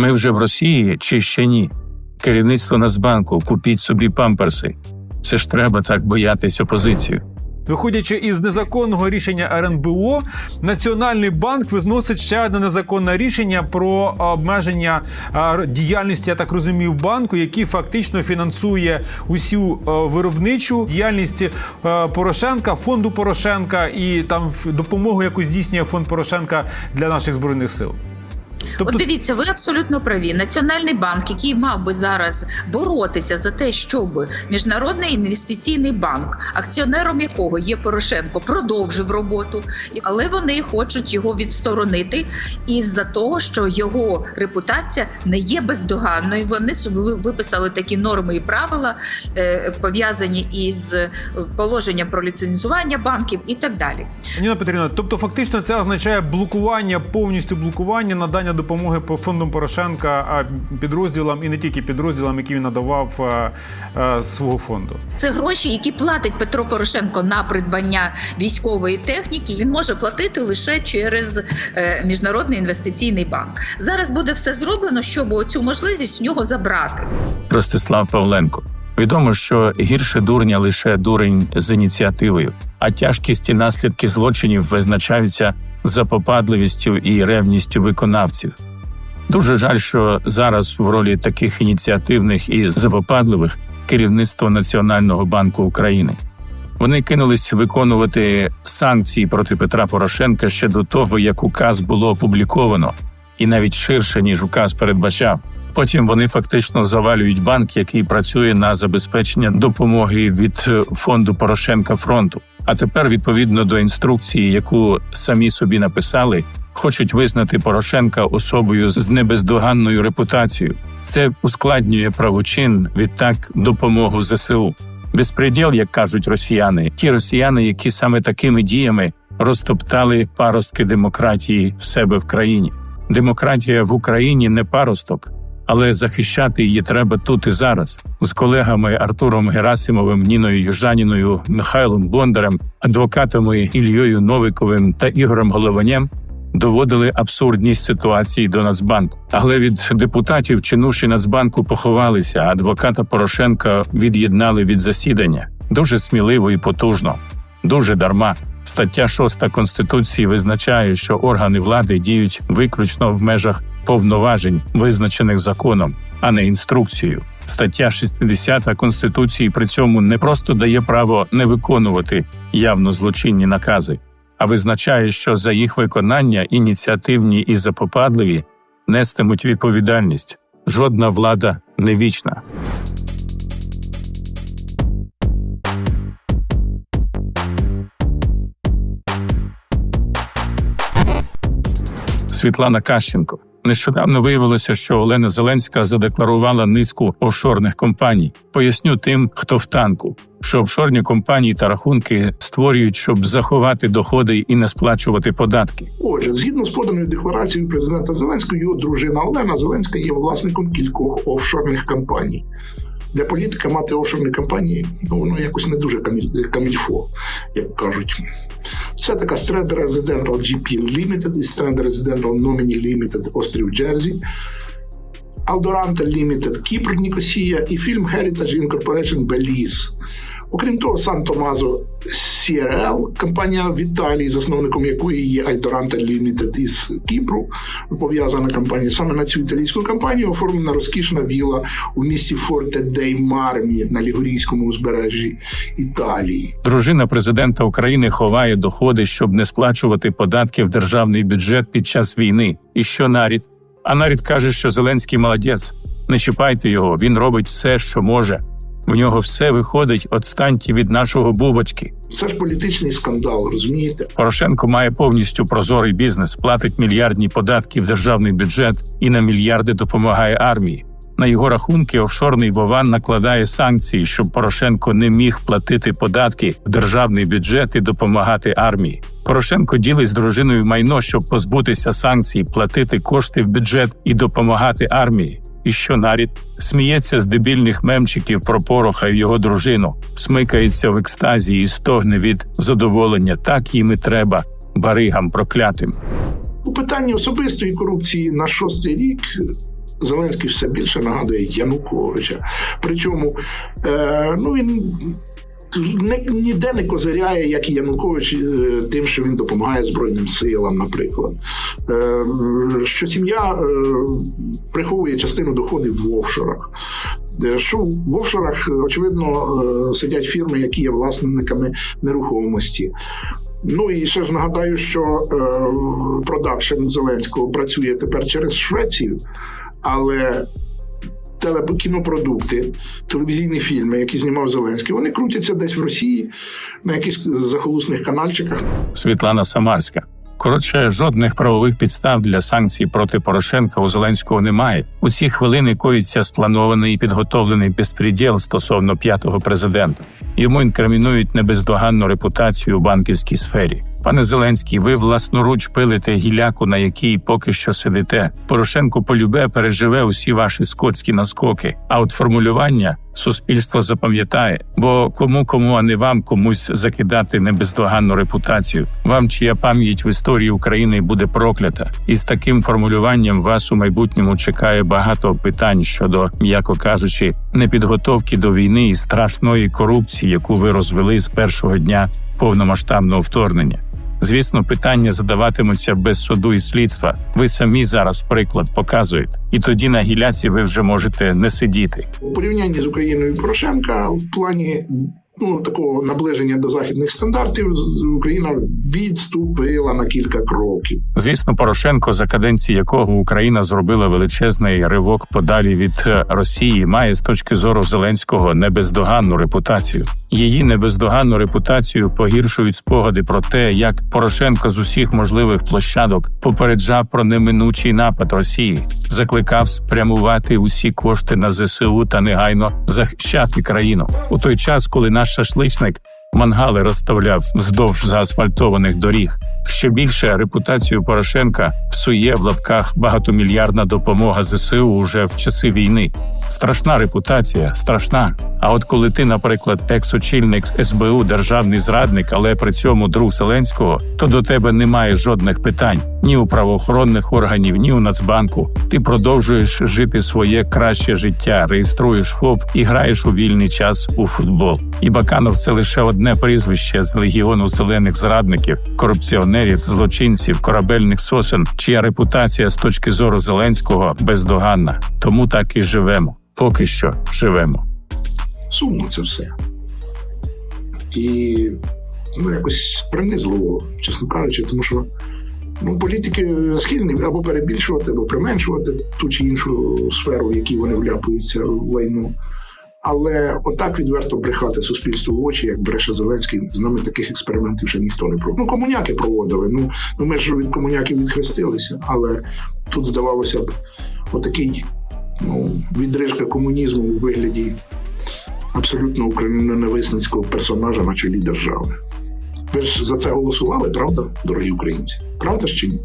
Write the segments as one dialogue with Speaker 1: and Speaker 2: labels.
Speaker 1: Ми вже в Росії чи ще ні? Керівництво Нацбанку, купіть собі памперси. Це ж треба так боятись опозицію.
Speaker 2: Виходячи із незаконного рішення РНБО, Національний банк визносить ще одне незаконне рішення про обмеження діяльності, я так розумію, банку, який фактично фінансує усю е, виробничу діяльність е, Порошенка, фонду Порошенка і там допомогу, яку здійснює фонд Порошенка для наших збройних сил. Тобто,
Speaker 3: От дивіться, ви абсолютно праві. Національний банк, який мав би зараз боротися за те, щоб міжнародний інвестиційний банк, акціонером якого є Порошенко, продовжив роботу, але вони хочуть його відсторонити із-за того, що його репутація не є бездоганною. Вони собі виписали такі норми і правила, е, пов'язані із е, положенням про ліцензування банків і так далі.
Speaker 2: Ніна Петрівна, тобто фактично це означає блокування, повністю блокування надання допомоги по фондам Порошенка а підрозділам і не тільки підрозділам, які він надавав е, е, з свого фонду.
Speaker 3: Це гроші, які платить Петро Порошенко на придбання військової техніки. Він може платити лише через е, міжнародний інвестиційний банк. Зараз буде все зроблено, щоб цю можливість в нього забрати.
Speaker 1: Ростислав Павленко. Відомо, що гірше дурня лише дурень з ініціативою, а тяжкість і наслідки злочинів визначаються запопадливістю і ревністю виконавців. Дуже жаль, що зараз в ролі таких ініціативних і запопадливих керівництво Національного банку України. Вони кинулись виконувати санкції проти Петра Порошенка ще до того, як указ було опубліковано, і навіть ширше ніж указ передбачав. Потім вони фактично завалюють банк, який працює на забезпечення допомоги від е, фонду Порошенка фронту. А тепер, відповідно до інструкції, яку самі собі написали, хочуть визнати Порошенка особою з небездоганною репутацією. Це ускладнює правочин відтак допомогу ЗСУ. Безпреділ, як кажуть росіяни, ті росіяни, які саме такими діями розтоптали паростки демократії в себе в країні. Демократія в Україні не паросток, але захищати її треба тут і зараз з колегами Артуром Герасимовим, Ніною Южаніною, Михайлом Бондарем, адвокатами Ільєю Новиковим та Ігорем Голованєм доводили абсурдність ситуації до Нацбанку. Але від депутатів чинуші Нацбанку поховалися, адвоката Порошенка від'єднали від засідання. Дуже сміливо і потужно, дуже дарма. Стаття 6 Конституції визначає, що органи влади діють виключно в межах повноважень, визначених законом, а не інструкцією. Стаття 60 Конституції при цьому не просто дає право не виконувати явно злочинні накази, а визначає, що за їх виконання ініціативні і запопадливі нестимуть відповідальність. Жодна влада не вічна. Світлана Кащенко. Нещодавно виявилося, що Олена Зеленська задекларувала низку офшорних компаній. Поясню тим, хто в танку, що офшорні компанії та рахунки створюють, щоб заховати доходи і не сплачувати податки.
Speaker 4: Отже, згідно з поданою декларацією президента Зеленського, його дружина Олена Зеленська є власником кількох офшорних компаній. Для політика мати офшорні компанії, ну воно якось не дуже камільфо, як кажуть. Це така Strand Residential GP Limited і Strand Residential Nominee Limited острів Джерзі, Алдоранта Limited Кіпр Нікосія і фільм Heritage Incorporation Belize. Окрім того, Сан Томазо CRL, компанія в Італії, засновником якої є Альдоранте Limited із Кіпру, пов'язана компанія. Саме на цю італійську компанію оформлена розкішна віла у місті Форте дей Мармі на Лігурійському узбережжі Італії.
Speaker 1: Дружина президента України ховає доходи, щоб не сплачувати податки в державний бюджет під час війни. І що нарід? А нарід каже, що Зеленський молодець. Не чіпайте його, він робить все, що може. В нього все виходить, отстаньте від нашого бубочки.
Speaker 4: Це ж політичний скандал, розумієте?
Speaker 1: Порошенко має повністю прозорий бізнес, платить мільярдні податки в державний бюджет і на мільярди допомагає армії. На його рахунки офшорний Вован накладає санкції, щоб Порошенко не міг платити податки в державний бюджет і допомагати армії. Порошенко ділить з дружиною майно, щоб позбутися санкцій, платити кошти в бюджет і допомагати армії. І що нарід сміється з дебільних мемчиків про пороха і його дружину, смикається в екстазі і стогне від задоволення. Так їм і треба, баригам проклятим.
Speaker 4: У питанні особистої корупції на шостий рік Зеленський все більше нагадує Януковича. Причому е, ну він. Не, ніде не козиряє, як і Янукович, е, тим, що він допомагає Збройним силам, наприклад. Е, Що сім'я е, приховує частину доходів в офшорах. Що в офшорах, очевидно, сидять фірми, які є власниками нерухомості. Ну і ще ж нагадаю, що продакшн Зеленського працює тепер через Швецію, але телекінопродукти, телевізійні фільми, які знімав Зеленський, вони крутяться десь в Росії на якихось захолусних канальчиках.
Speaker 1: Світлана Самарська. Коротше, жодних правових підстав для санкцій проти Порошенка у Зеленського немає. У ці хвилини коїться спланований і підготовлений безпреділ стосовно п'ятого президента. Йому інкримінують небездоганну репутацію у банківській сфері. Пане Зеленський, ви власноруч пилите гіляку, на якій поки що сидите. Порошенко полюбе переживе усі ваші скотські наскоки. А от формулювання суспільство запам'ятає, бо кому кому, а не вам комусь закидати небездоганну репутацію. Вам чия пам'ять в історії України буде проклята, і з таким формулюванням вас у майбутньому чекає багато питань щодо, м'яко кажучи, непідготовки до війни і страшної корупції, яку ви розвели з першого дня повномасштабного вторгнення. Звісно, питання задаватимуться без суду і слідства. Ви самі зараз приклад показуєте, і тоді на гіляці ви вже можете не сидіти.
Speaker 4: У порівнянні з Україною Порошенка в плані ну, такого наближення до західних стандартів Україна відступила на кілька кроків.
Speaker 1: Звісно, Порошенко, за каденції якого Україна зробила величезний ривок подалі від е, Росії, має з точки зору Зеленського небездоганну репутацію. Її небездоганну репутацію погіршують спогади про те, як Порошенко з усіх можливих площадок попереджав про неминучий напад Росії, закликав спрямувати усі кошти на ЗСУ та негайно захищати країну у той час, коли наш шашличник мангали розставляв вздовж заасфальтованих доріг. Ще більше репутацію Порошенка псує в лапках багатомільярдна допомога ЗСУ уже в часи війни. Страшна репутація, страшна. А от коли ти, наприклад, екс-очільник СБУ, державний зрадник, але при цьому друг Зеленського, то до тебе немає жодних питань ні у правоохоронних органів, ні у Нацбанку. Ти продовжуєш жити своє краще життя, реєструєш ФОП і граєш у вільний час у футбол. І Баканов це лише одне прізвище з легіону зелених зрадників, корупціонерів, злочинців, корабельних сосен, чия репутація з точки зору Зеленського бездоганна. Тому так і живемо. Поки що живемо.
Speaker 4: Сумно це все. І ну, якось принизливо, чесно кажучи, тому що ну, політики схильні або перебільшувати, або применшувати ту чи іншу сферу, в якій вони вляпуються в лайну. Але отак відверто брехати суспільству в очі, як бреше Зеленський, з нами таких експериментів ще ніхто не проводив. Ну, комуняки проводили. Ну, ну ми ж від комуняків відхрестилися, але тут здавалося б, отакий ну, відрижка комунізму у вигляді абсолютно україноненависницького персонажа на чолі держави. Ви ж за це голосували, правда, дорогі українці? Правда чи ні?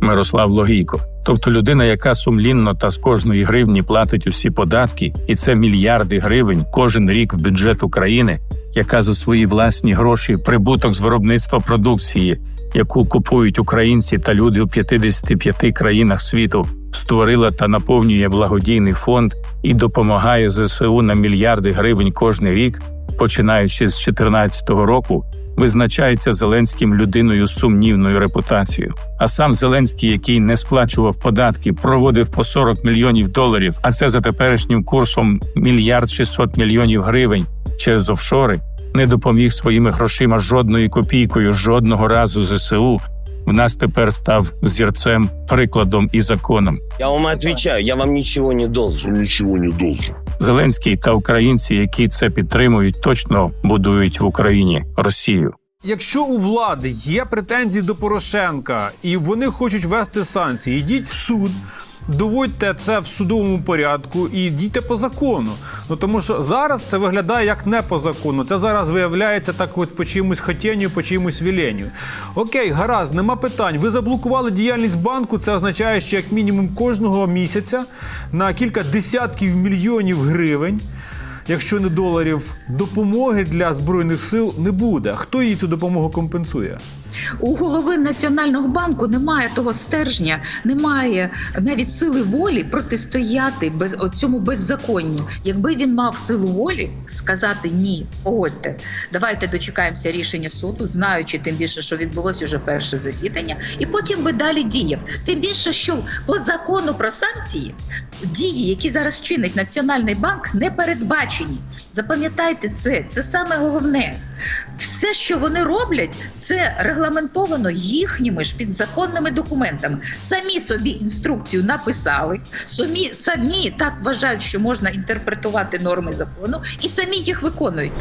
Speaker 1: Мирослав Логійко. Тобто людина, яка сумлінно та з кожної гривні платить усі податки, і це мільярди гривень кожен рік в бюджет України, яка за свої власні гроші прибуток з виробництва продукції, яку купують українці та люди у 55 країнах світу, створила та наповнює благодійний фонд і допомагає ЗСУ на мільярди гривень кожний рік, починаючи з 2014 року, визначається Зеленським людиною сумнівною репутацією. А сам Зеленський, який не сплачував податки, проводив по 40 мільйонів доларів, а це за теперішнім курсом мільярд 600 мільйонів гривень через офшори, не допоміг своїми грошима жодною копійкою жодного разу ЗСУ. В нас тепер став зірцем, прикладом і законом.
Speaker 5: Я вам отвечаю, я вам ничего не должен.
Speaker 6: ничего не должен.
Speaker 1: Зеленський та українці, які це підтримують, точно будують в Україні Росію.
Speaker 2: Якщо у влади є претензії до Порошенка і вони хочуть ввести санкції, йдіть в суд. Доводьте це в судовому порядку і дійте по закону. Ну тому що зараз це виглядає як не по закону. Це зараз виявляється так, от по чимось хотінню, по чимось віленню. Окей, гаразд, нема питань. Ви заблокували діяльність банку. Це означає, що як мінімум кожного місяця на кілька десятків мільйонів гривень якщо не доларів, допомоги для збройних сил не буде. Хто їй цю допомогу компенсує?
Speaker 3: У голови національного банку немає того стержня, немає навіть сили волі протистояти без цьому беззаконню. Якби він мав силу волі сказати ні, погодьте, давайте дочекаємося рішення суду, знаючи тим більше, що відбулося вже перше засідання, і потім би далі діяв. Тим більше, що по закону про санкції дії, які зараз чинить Національний банк, не передбачені. Запам'ятайте це, це саме головне. Все, що вони роблять, це регламентовано їхніми ж підзаконними документами. Самі собі інструкцію написали, самі, самі так вважають, що можна інтерпретувати норми закону, і самі їх виконують.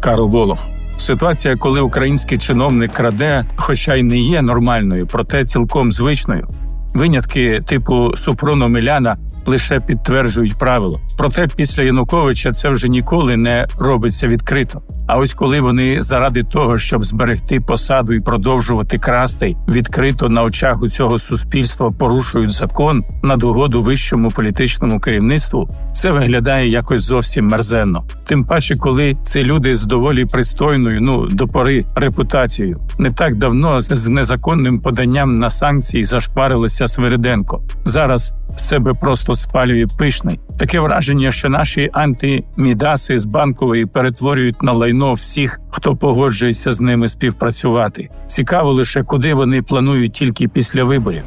Speaker 1: Карл Волох. Ситуація, коли український чиновник краде, хоча й не є нормальною, проте цілком звичною. Винятки типу Супруно Миляна лише підтверджують правило. Проте після Януковича це вже ніколи не робиться відкрито. А ось коли вони заради того, щоб зберегти посаду і продовжувати красти, відкрито на очах у цього суспільства порушують закон на догоду вищому політичному керівництву, це виглядає якось зовсім мерзенно. Тим паче, коли це люди з доволі пристойною, ну до пори репутацією. Не так давно з незаконним поданням на санкції зашкварилися Свириденко. Зараз себе просто спалює пишний. Таке враження, що наші антимідаси з банкової перетворюють на лайно всіх, хто погоджується з ними співпрацювати. Цікаво лише, куди вони планують тільки після виборів.